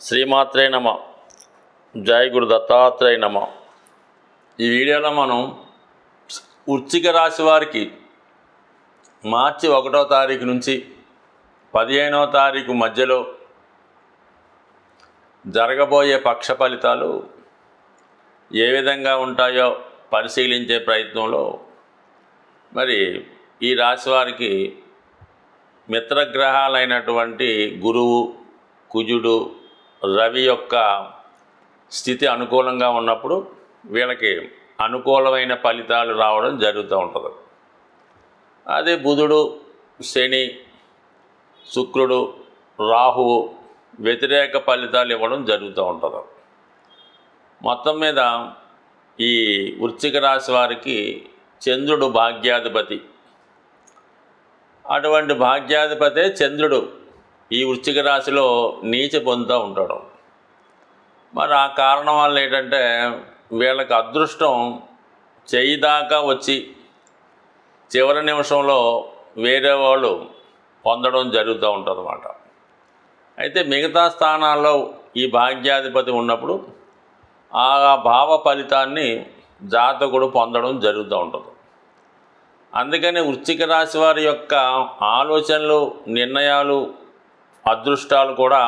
శ్రీమాత్రే నమ. జయ గురు దత్తాత్రేయ నమ. ఈ వీడియోలో మనం వృశ్చిక రాశి వారికి మార్చి ఒకటో తారీఖు నుంచి పదిహేనో తారీఖు మధ్యలో జరగబోయే పక్ష ఫలితాలు ఏ విధంగా ఉంటాయో పరిశీలించే ప్రయత్నంలో మరి ఈ రాశి వారికి మిత్రగ్రహాలైనటువంటి గురువు కుజుడు రవి యొక్క స్థితి అనుకూలంగా ఉన్నప్పుడు వీళ్ళకి అనుకూలమైన ఫలితాలు రావడం జరుగుతూ ఉంటుంది. అదే బుధుడు శని శుక్రుడు రాహువు వ్యతిరేక ఫలితాలు ఇవ్వడం జరుగుతూ ఉంటుంది. మొత్తం మీద ఈ వృశ్చిక రాశి వారికి చంద్రుడు భాగ్యాధిపతి. అటువంటి భాగ్యాధిపతే చంద్రుడు. ఈ వృశ్చిక రాశిలో నీచ పొందుతూ ఉంటాడు. మరి ఆ కారణం వల్ల ఏంటంటే వీళ్ళకి అదృష్టం చేయి దాకా వచ్చి చివరి నిమిషంలో వేరే వాళ్ళు పొందడం జరుగుతూ ఉంటుందన్నమాట. అయితే మిగతా స్థానాల్లో ఈ భాగ్యాధిపతి ఉన్నప్పుడు ఆ భావ ఫలితాన్ని జాతకుడు పొందడం జరుగుతూ ఉంటుంది. అందుకని వృశ్చిక రాశి వారి యొక్క ఆలోచనలు నిర్ణయాలు అదృష్టాలు కూడా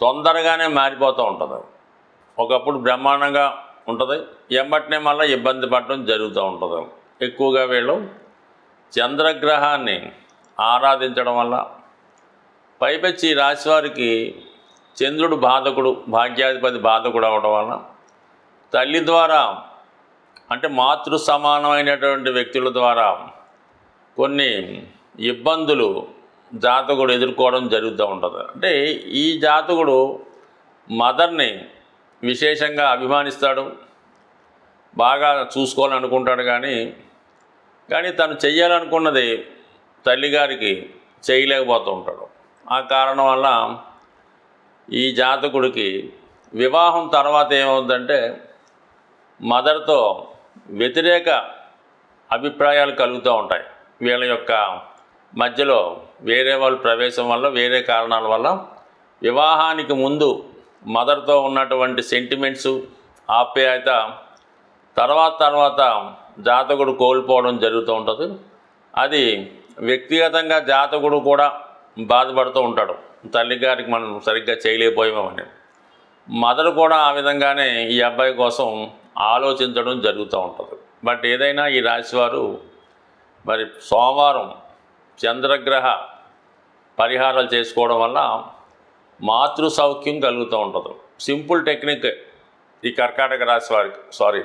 తొందరగానే మారిపోతూ ఉంటుంది. ఒకప్పుడు బ్రహ్మాండంగా ఉంటుంది. ఎంబటినే మళ్ళీ ఇబ్బంది పడడం జరుగుతూ ఉంటుంది. ఎక్కువగా వీళ్ళు చంద్రగ్రహాన్ని ఆరాధించడం వల్ల పైపెచ్చి రాశి వారికి చంద్రుడు బాధకుడు భాగ్యాధిపతి బాధకుడు అవడం వలన తల్లి ద్వారా అంటే మాతృ సమానమైనటువంటి వ్యక్తుల ద్వారా కొన్ని ఇబ్బందులు జాతకుడు ఎదుర్కోవడం జరుగుతూ ఉంటుంది. అంటే ఈ జాతకుడు మదర్ని విశేషంగా అభిమానిస్తాడు బాగా చూసుకోవాలనుకుంటాడు కానీ కానీ తను చెయ్యాలనుకున్నది తల్లిగారికి చేయలేకపోతూ ఉంటాడు. ఆ కారణం వల్ల ఈ జాతకుడికి వివాహం తర్వాత ఏమవుతుందంటే మదర్తో వ్యతిరేక అభిప్రాయాలు కలుగుతూ ఉంటాయి. వీళ్ళ యొక్క మధ్యలో వేరే వాళ్ళ ప్రవేశం వల్ల వేరే కారణాల వల్ల వివాహానికి ముందు మదర్తో ఉన్నటువంటి సెంటిమెంట్స్ ఆప్యాయత తర్వాత తర్వాత జాతకుడు కోల్పోవడం జరుగుతూ ఉంటుంది. అది వ్యక్తిగతంగా జాతకుడు కూడా బాధపడుతూ ఉంటాడు. తల్లి గారికి మనం సరిగ్గా చేయలేకపోయామని. మదర్ కూడా ఆ విధంగానే ఈ అబ్బాయి కోసం ఆలోచించడం జరుగుతూ ఉంటుంది. బట్ ఏదైనా ఈ రాశివారు మరి సోమవారం చంద్రగ్రహ పరిహారాలు చేసుకోవడం వల్ల మాతృ సౌఖ్యం కలుగుతూ ఉంటుంది. సింపుల్ టెక్నిక్ ఈ కర్కాటక రాశి వారికి సారీ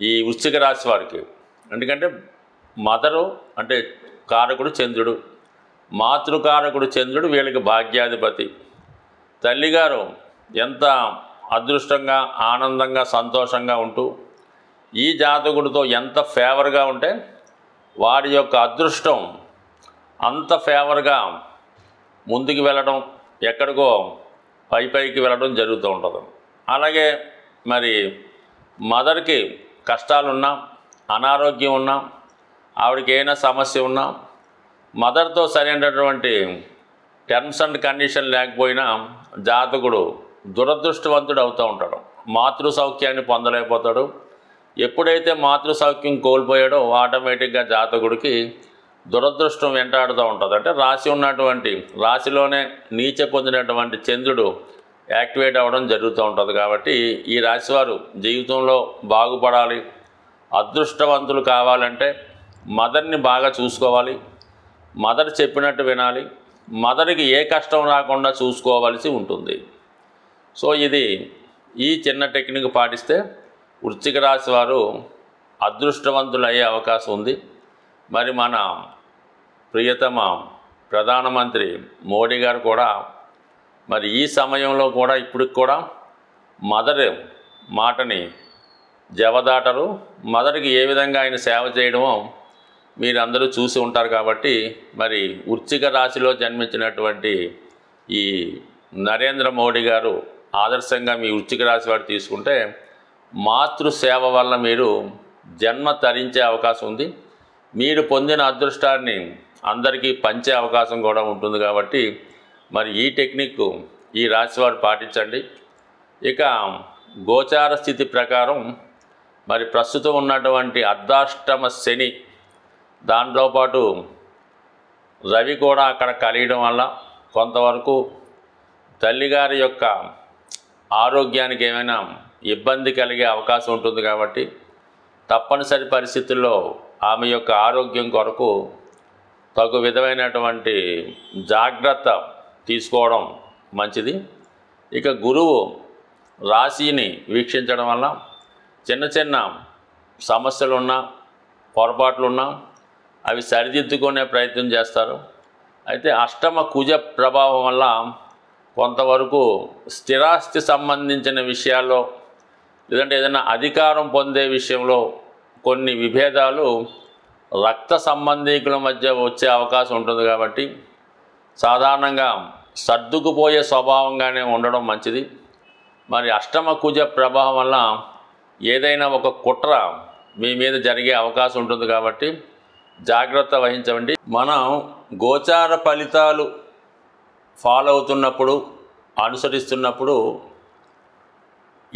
ఈ వృశ్చిక రాశి వారికి. ఎందుకంటే మదరు అంటే కారకుడు చంద్రుడు. మాతృకారకుడు చంద్రుడు వీళ్ళకి భాగ్యాధిపతి. తల్లిగారు ఎంత అదృష్టంగా ఆనందంగా సంతోషంగా ఉంటూ ఈ జాతకుడితో ఎంత ఫేవర్గా ఉంటే వారి యొక్క అదృష్టం అంత ఫేవర్గా ముందుకు వెళ్ళడం ఎక్కడికో పై పైకి వెళ్ళడం జరుగుతూ ఉంటుంది. అలాగే మరి మదర్కి కష్టాలున్నా అనారోగ్యం ఉన్నా ఆవిడకి ఏమైనా సమస్య ఉన్నా మదర్తో సరైనటువంటి టర్మ్స్ అండ్ కండిషన్ లేకపోయినా జాతకుడు దురదృష్టవంతుడు అవుతూ ఉంటాడు. మాతృ సౌఖ్యాన్ని పొందలేకపోతాడు. ఎప్పుడైతే మాతృ సౌఖ్యం కోల్పోయాడో ఆటోమేటిక్గా జాతకుడికి దురదృష్టం వెంటాడుతూ ఉంటుంది. అంటే రాశి ఉన్నటువంటి రాశిలోనే నీచ పొందినటువంటి చంద్రుడు యాక్టివేట్ అవ్వడం జరుగుతూ ఉంటుంది కాబట్టి ఈ రాశివారు జీవితంలో బాగుపడాలి అదృష్టవంతులు కావాలంటే మదర్ని బాగా చూసుకోవాలి మదర్ చెప్పినట్టు వినాలి మదర్కి ఏ కష్టం రాకుండా చూసుకోవాల్సి ఉంటుంది. సో ఇది ఈ చిన్న టెక్నిక్ పాటిస్తే వృశ్చిక రాశి వారు అదృష్టవంతులు అయ్యే అవకాశం ఉంది. మరి మన ప్రియతమ ప్రధానమంత్రి మోడీ గారు కూడా మరి ఈ సమయంలో కూడా ఇప్పటికి కూడా మదర్ మాటని జవదాటరు. మదర్కి ఏ విధంగా ఆయన సేవ చేయడమో మీరందరూ చూసి ఉంటారు కాబట్టి మరి వృశ్చిక రాశిలో జన్మించినటువంటి ఈ నరేంద్ర మోడీ గారు ఆదర్శంగా మీ ఉచ్చిక రాశి వారు తీసుకుంటే మాతృ సేవ వల్ల మీరు జన్మ తరించే అవకాశం ఉంది. మీరు పొందిన అదృష్టాన్ని అందరికీ పంచే అవకాశం కూడా ఉంటుంది కాబట్టి మరి ఈ టెక్నిక్ ఈ రాశివారు పాటించండి. ఇక గోచార స్థితి ప్రకారం మరి ప్రస్తుతం ఉన్నటువంటి అర్ధాష్టమ శని దాంట్లో పాటు రవి కూడా అక్కడ కలియడం వల్ల కొంతవరకు తల్లిగారి యొక్క ఆరోగ్యానికి ఏమైనా ఇబ్బంది కలిగే అవకాశం ఉంటుంది కాబట్టి తప్పనిసరి పరిస్థితుల్లో ఆమె యొక్క ఆరోగ్యం కొరకు తగు విధమైనటువంటి జాగ్రత్త తీసుకోవడం మంచిది. ఇక గురువు రాశిని వీక్షించడం వల్ల చిన్న చిన్న సమస్యలున్నా పొరపాట్లున్నా అవి సరిదిద్దుకునే ప్రయత్నం చేస్తారు. అయితే అష్టమ కుజ ప్రభావం వల్ల కొంతవరకు స్థిరాస్తి సంబంధించిన విషయాల్లో లేదంటే ఏదైనా అధికారం పొందే విషయంలో కొన్ని విభేదాలు రక్త సంబంధీకుల మధ్య వచ్చే అవకాశం ఉంటుంది కాబట్టి సాధారణంగా సర్దుకుపోయే స్వభావంగానే ఉండడం మంచిది. మరి అష్టమ కుజ ప్రభావం వల్ల ఏదైనా ఒక కుట్ర మీ మీద జరిగే అవకాశం ఉంటుంది కాబట్టి జాగ్రత్త వహించండి. మనం గోచార ఫలితాలు ఫాలో అవుతున్నప్పుడు అనుసరిస్తున్నప్పుడు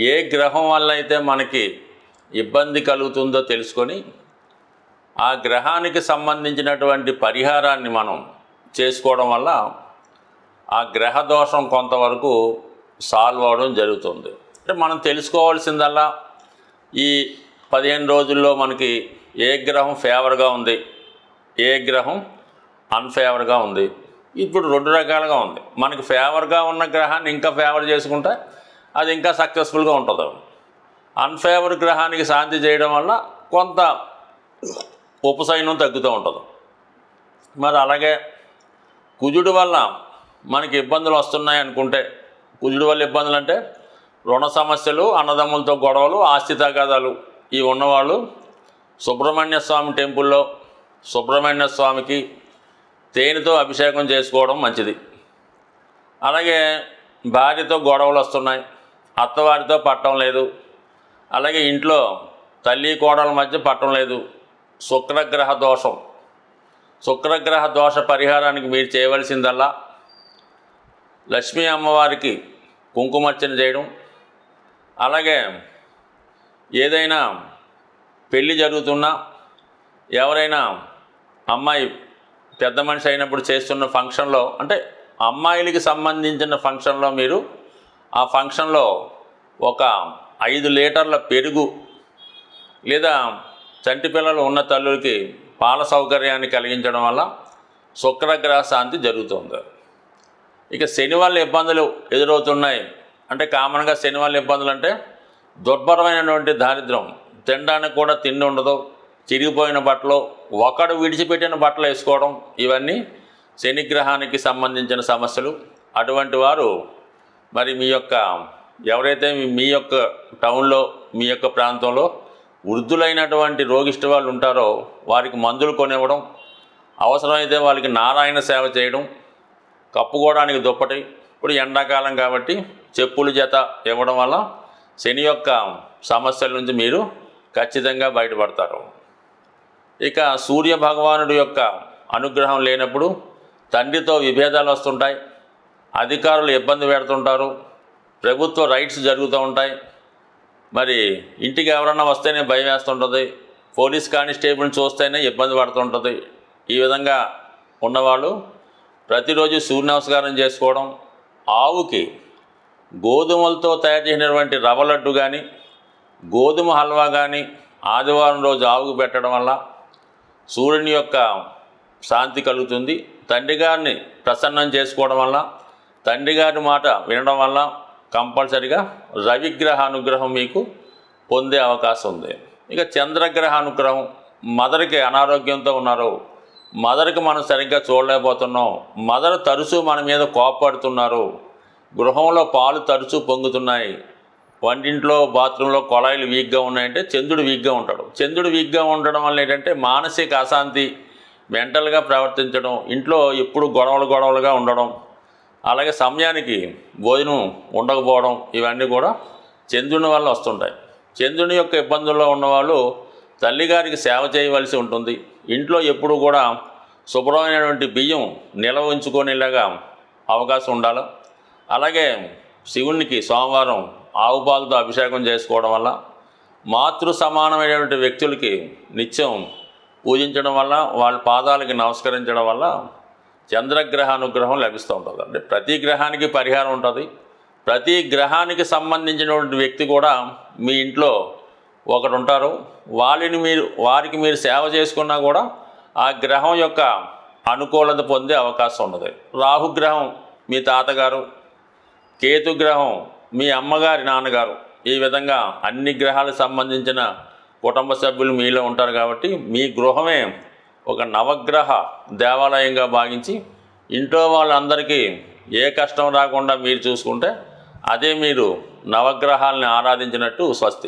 ఏ గ్రహం వల్ల అయితే మనకి ఇబ్బంది కలుగుతుందో తెలుసుకొని ఆ గ్రహానికి సంబంధించినటువంటి పరిహారాన్ని మనం చేసుకోవడం వల్ల ఆ గ్రహ దోషం కొంతవరకు సాల్వ్ అవడం జరుగుతుంది. అంటే మనం తెలుసుకోవాల్సిందల్లా ఈ పదిహేను రోజుల్లో మనకి ఏ గ్రహం ఫేవర్గా ఉంది ఏ గ్రహం అన్ఫేవర్గా ఉంది. ఇప్పుడు రెండు రకాలుగా ఉంది. మనకి ఫేవర్గా ఉన్న గ్రహాన్ని ఇంకా ఫేవర్ చేసుకుంటే అది ఇంకా సక్సెస్ఫుల్గా ఉంటుంది. అన్ఫేవర్ గ్రహానికి శాంతి చేయడం వల్ల కొంత ఉపశయనం తగ్గుతూ ఉంటుంది. మరి అలాగే కుజుడు వల్ల మనకి ఇబ్బందులు వస్తున్నాయి అనుకుంటే కుజుడు వల్ల ఇబ్బందులు అంటే రుణ సమస్యలు అన్నదమ్ములతో గొడవలు ఆస్తి తగాదాలు ఇవి ఉన్నవాళ్ళు సుబ్రహ్మణ్య స్వామి టెంపుల్లో సుబ్రహ్మణ్య స్వామికి తేనెతో అభిషేకం చేసుకోవడం మంచిది. అలాగే భార్యతో గొడవలు వస్తున్నాయి. అత్తవారితో పట్టం లేదు. అలాగే ఇంట్లో తల్లి కోడల మధ్య పట్టం లేదు. శుక్రగ్రహ దోషం. శుక్రగ్రహ దోష పరిహారానికి మీరు చేయవలసిందల్లా లక్ష్మీ అమ్మవారికి కుంకుమర్చన చేయడం. అలాగే ఏదైనా పెళ్ళి జరుగుతున్నా ఎవరైనా అమ్మాయి పెద్ద మనిషి అయినప్పుడు చేస్తున్న ఫంక్షన్లో అంటే అమ్మాయిలకి సంబంధించిన ఫంక్షన్లో మీరు ఆ ఫంక్షన్లో ఒక ఐదు లీటర్ల పెరుగు లేదా చంటి పిల్లలు ఉన్న తల్లులకి పాల సౌకర్యాన్ని కలిగించడం వల్ల శుక్రగ్రహ శాంతి జరుగుతుంది. ఇక శని వల్ల ఇబ్బందులు ఎదురవుతున్నాయి. అంటే కామన్గా శని వల్ల ఇబ్బందులు అంటే దుర్భరమైనటువంటి దారిద్ర్యం. తినడానికి కూడా తిండి ఉండదు. చిరిగిపోయిన బట్టలు ఒకడు విడిచిపెట్టిన బట్టలు వేసుకోవడం ఇవన్నీ శనిగ్రహానికి సంబంధించిన సమస్యలు. అటువంటి వారు మరి మీ యొక్క ఎవరైతే మీ- యొక్క టౌన్లో మీ యొక్క ప్రాంతంలో వృద్ధులైనటువంటి రోగిష్ట వాళ్ళు ఉంటారో వారికి మందులు కొనివ్వడం అవసరమైతే వాళ్ళకి నారాయణ సేవ చేయడం కప్పుకోవడానికి దుప్పటి ఇప్పుడు ఎండాకాలం కాబట్టి చెప్పులు జత ఇవ్వడం వల్ల శని యొక్క సమస్యల నుంచి మీరు ఖచ్చితంగా బయటపడతారు. ఇక సూర్య భగవానుడి యొక్క అనుగ్రహం లేనప్పుడు తండ్రితో విభేదాలు వస్తుంటాయి. అధికారులు ఇబ్బంది పెడుతుంటారు. ప్రభుత్వ రైట్స్ జరుగుతూ ఉంటాయి. మరి ఇంటికి ఎవరన్నా వస్తేనే భయం వేస్తుంటుంది. పోలీస్ కానిస్టేబుల్ని చూస్తేనే ఇబ్బంది పడుతుంటుంది. ఈ విధంగా ఉన్నవాళ్ళు ప్రతిరోజు సూర్య నమస్కారం చేసుకోవడం ఆవుకి గోధుమలతో తయారు చేసినటువంటి రవ్వ లడ్డు కానీ గోధుమ హల్వా కానీ ఆదివారం రోజు ఆవుకు పెట్టడం వల్ల సూర్యుని యొక్క శాంతి కలుగుతుంది. తండ్రి గారిని ప్రసన్నం చేసుకోవడం వల్ల తండ్రి గారి మాట వినడం వల్ల కంపల్సరిగా రవిగ్రహ అనుగ్రహం మీకు పొందే అవకాశం ఉంది. ఇక చంద్రగ్రహ అనుగ్రహం మదర్కి అనారోగ్యంతో ఉన్నారు. మదర్కి మనం సరిగ్గా చూడలేకపోతున్నాం. మదర్ తరచూ మన మీద కోపడుతున్నారు. గృహంలో పాలు తరచూ పొంగుతున్నాయి. వంటింట్లో బాత్రూంలో కొళాయిలు వీక్గా ఉన్నాయంటే చంద్రుడు వీక్గా ఉంటాడు. చంద్రుడు వీక్గా ఉండడం వల్ల ఏంటంటే మానసిక అశాంతి మెంటల్గా ప్రవర్తించడం ఇంట్లో ఎప్పుడు గొడవలు గొడవలుగా ఉండడం అలాగే సమయానికి భోజనం ఉండకపోవడం ఇవన్నీ కూడా చంద్రుని వల్ల వస్తుంటాయి. చంద్రుని యొక్క ఇబ్బందుల్లో ఉన్నవాళ్ళు తల్లిగారికి సేవ చేయవలసి ఉంటుంది. ఇంట్లో ఎప్పుడు కూడా శుభ్రమైనటువంటి బియ్యం నిల్వ ఉంచుకునేలాగా అవకాశం ఉండాలి. అలాగే శివునికి సోమవారం ఆవు పాలతో అభిషేకం చేసుకోవడం వల్ల మాతృ సమానమైనటువంటి వ్యక్తులకి నిత్యం పూజించడం వల్ల వాళ్ళ పాదాలకి నమస్కరించడం వల్ల చంద్రగ్రహ అనుగ్రహం లభిస్తూ ఉంటుంది. అంటే ప్రతి గ్రహానికి పరిహారం ఉంటుంది. ప్రతి గ్రహానికి సంబంధించినటువంటి వ్యక్తి కూడా మీ ఇంట్లో ఒకడు ఉంటారు. వాళ్ళని మీరు వారికి మీరు సేవ చేసుకున్నా కూడా ఆ గ్రహం యొక్క అనుకూలత పొందే అవకాశం ఉన్నది. రాహుగ్రహం మీ తాతగారు కేతుగ్రహం మీ అమ్మగారి నాన్నగారు. ఈ విధంగా అన్ని గ్రహాలకు సంబంధించిన కుటుంబ సభ్యులు మీలో ఉంటారు కాబట్టి మీ గృహమే ఒక నవగ్రహ దేవాలయంగా భావించి ఇంట్లో వాళ్ళందరికీ ఏ కష్టం రాకుండా మీరు చూసుకుంటే అదే మీరు నవగ్రహాలని ఆరాధించినట్టు స్వస్తి.